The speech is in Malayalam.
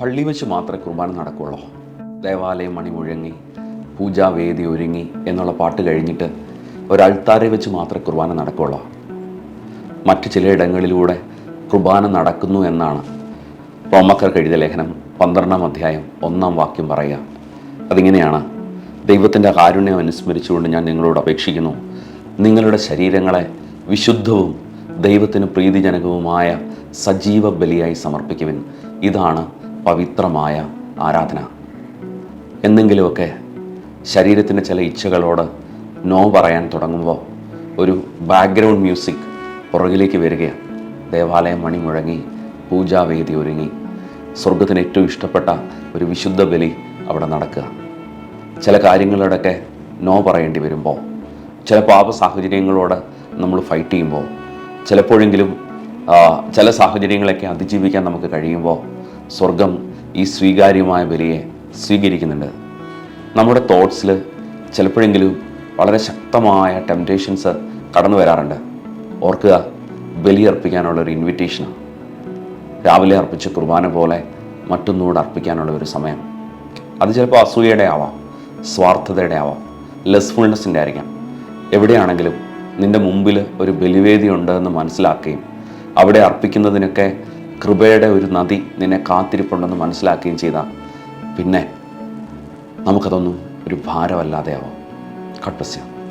പള്ളി വെച്ച് മാത്രമേ കുർബാന നടക്കുകയുള്ളൂ ദേവാലയം മണി മുഴങ്ങി പൂജാവേദി ഒരുങ്ങി എന്നുള്ള പാട്ട് കഴിഞ്ഞിട്ട് ഒരൾത്താരെ വെച്ച് മാത്രമേ കുർബാന നടക്കുകയുള്ളൂ മറ്റ് ചിലയിടങ്ങളിലൂടെ കുർബാന നടക്കുന്നു എന്നാണ് റോമക്കാർക്ക് എഴുതിയ ലേഖനം പന്ത്രണ്ടാം അധ്യായം ഒന്നാം വാക്യം പറയുക. അതിങ്ങനെയാണ് ദൈവത്തിന്റെ കാരുണ്യം അനുസ്മരിച്ചുകൊണ്ട് ഞാൻ നിങ്ങളോട് അപേക്ഷിക്കുന്നു. നിങ്ങളുടെ ശരീരങ്ങളെ വിശുദ്ധവും ദൈവത്തിന് പ്രീതിജനകവുമായ സജീവ ബലിയായി സമർപ്പിക്കുവിൻ. ഇതാണ് പവിത്രമായ ആരാധന. എന്തെങ്കിലുമൊക്കെ ശരീരത്തിന്റെ ചില ഇച്ഛകളോട് നോ പറയാൻ തുടങ്ങുമ്പോൾ ഒരു ബാക്ക്ഗ്രൗണ്ട് മ്യൂസിക് പുറകിലേക്ക് വരികയാണ്. ദേവാലയം മണി മുഴങ്ങി പൂജാവേദി ഒരുങ്ങി. സ്വർഗത്തിന് ഏറ്റവും ഇഷ്ടപ്പെട്ട ഒരു വിശുദ്ധ ബലി അവിടെ നടക്കുക. ചില കാര്യങ്ങളോടൊക്കെ നോ പറയേണ്ടി വരുമ്പോൾ ചില പാപ സാഹചര്യങ്ങളോട് നമ്മൾ ഫൈറ്റ് ചെയ്യുമ്പോൾ ചിലപ്പോഴെങ്കിലും ചില സാഹചര്യങ്ങളൊക്കെ അതിജീവിക്കാൻ നമുക്ക് കഴിയുമ്പോൾ സ്വർഗം ഈ സ്വീകാര്യമായ ബലിയെ സ്വീകരിക്കുന്നുണ്ട്. നമ്മുടെ തോട്ട്സിൽ ചിലപ്പോഴെങ്കിലും വളരെ ശക്തമായ ടെംപ്റ്റേഷൻസ് കടന്നു വരാറുണ്ട്. ഓർക്കുക ബലിയർപ്പിക്കാനുള്ള ഒരു ഇൻവിറ്റേഷനാണ് രാവിലെ അർപ്പിച്ച കുർബാന പോലെ മറ്റൊന്നുകൂടെ അർപ്പിക്കാനുള്ള ഒരു സമയം. അത് ചിലപ്പോൾ അസൂയയുടെ ആവാം സ്വാർത്ഥതയുടെ ആവാം ലെസ്ഫുൾനെസ്സിന്റെ ആയിരിക്കാം. എവിടെയാണെങ്കിലും നിന്റെ മുമ്പിൽ ഒരു ബലിവേദി ഉണ്ടെന്ന് മനസ്സിലാക്കുകയും അവിടെ അർപ്പിക്കുന്നതിനൊക്കെ കൃപയുടെ ഒരു നദി നിന്നെ കാത്തിരിപ്പുണ്ടെന്ന് മനസ്സിലാക്കുകയും ചെയ്താൽ പിന്നെ നമുക്കതൊന്നും ഒരു ഭാരമല്ലാതെയാവാം. കട്ടസ്യം